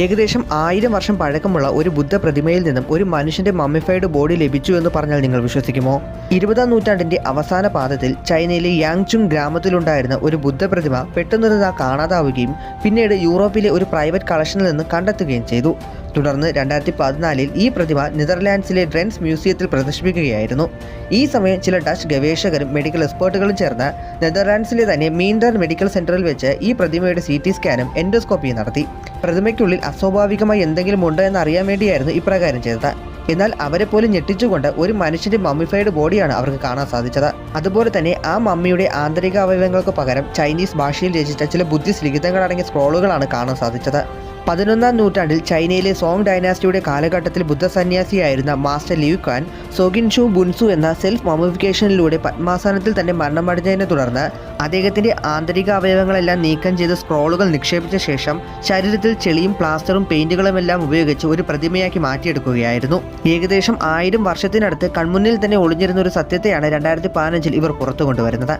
ഏകദേശം ആയിരം വർഷം പഴക്കമുള്ള ഒരു ബുദ്ധ പ്രതിമയിൽ നിന്നും ഒരു മനുഷ്യന്റെ മമ്മിഫൈഡ് ബോഡി ലഭിച്ചു എന്ന് പറഞ്ഞാൽ നിങ്ങൾ വിശ്വസിക്കുമോ? ഇരുപതാം നൂറ്റാണ്ടിന്റെ അവസാന പാദത്തിൽ ചൈനയിലെ യാങ്ചുങ് ഗ്രാമത്തിലുണ്ടായിരുന്ന ഒരു ബുദ്ധ പ്രതിമ പെട്ടെന്നൊരു കാണാതാവുകയും പിന്നീട് യൂറോപ്പിലെ ഒരു പ്രൈവറ്റ് കളക്ഷനിൽ നിന്ന് കണ്ടെത്തുകയും ചെയ്തു. തുടർന്ന് രണ്ടായിരത്തി പതിനാലിൽ ഈ പ്രതിമ നെതർലാൻഡ്സിലെ ഡ്രെൻസ് മ്യൂസിയത്തിൽ പ്രദർശിപ്പിക്കുകയായിരുന്നു. ഈ സമയം ചില ഡച്ച് ഗവേഷകരും മെഡിക്കൽ എക്സ്പേർട്ടുകളും ചേർന്ന് നെതർലാൻഡ്സിലെ തന്നെ മീൻഡർ മെഡിക്കൽ സെന്ററിൽ വെച്ച് ഈ പ്രതിമയുടെ സി ടി സ്കാനും എൻഡോസ്കോപ്പിയും നടത്തി. പ്രതിമയ്ക്കുള്ളിൽ അസ്വാഭാവികമായി എന്തെങ്കിലും ഉണ്ടോ എന്ന് അറിയാൻ വേണ്ടിയായിരുന്നു ഇപ്രകാരം ചെയ്തത്. എന്നാൽ അവരെ പോലും ഞെട്ടിച്ചുകൊണ്ട് ഒരു മനുഷ്യന്റെ മമ്മിഫൈഡ് ബോഡിയാണ് അവർക്ക് കാണാൻ സാധിച്ചത്. അതുപോലെ തന്നെ ആ മമ്മിയുടെ ആന്തരിക അവയവങ്ങൾക്ക് പകരം ചൈനീസ് ഭാഷയിൽ രചിച്ച ചില ബുദ്ധിസ്റ്റ് സ്ക്രോളുകളാണ് കാണാൻ സാധിച്ചത്. പതിനൊന്നാം നൂറ്റാണ്ടിൽ ചൈനയിലെ സോങ് ഡൈനാസ്റ്റിയുടെ കാലഘട്ടത്തിൽ ബുദ്ധസന്യാസിയായിരുന്ന മാസ്റ്റർ ലിയു ഖാൻ സോഗിൻഷു ബുൻസു എന്ന സെൽഫ് മൊമിഫിക്കേഷനിലൂടെ പത്മാസനത്തിൽ തന്നെ മരണമടഞ്ഞതിനെ തുടർന്ന് അദ്ദേഹത്തിന്റെ ആന്തരിക അവയവങ്ങളെല്ലാം നീക്കം ചെയ്ത് സ്ക്രോളുകൾ നിക്ഷേപിച്ച ശേഷം ശരീരത്തിൽ ചെളിയും പ്ലാസ്റ്ററും പെയിന്റുകളും എല്ലാം ഉപയോഗിച്ച് ഒരു പ്രതിമയാക്കി മാറ്റിയെടുക്കുകയായിരുന്നു. ഏകദേശം ആയിരം വർഷത്തിനടുത്ത് കൺമുന്നിൽ തന്നെ ഒളിഞ്ഞിരുന്ന ഒരു സത്യത്തെയാണ് രണ്ടായിരത്തി പതിനഞ്ചിൽ ഇവർ പുറത്തു കൊണ്ടുവരുന്നത്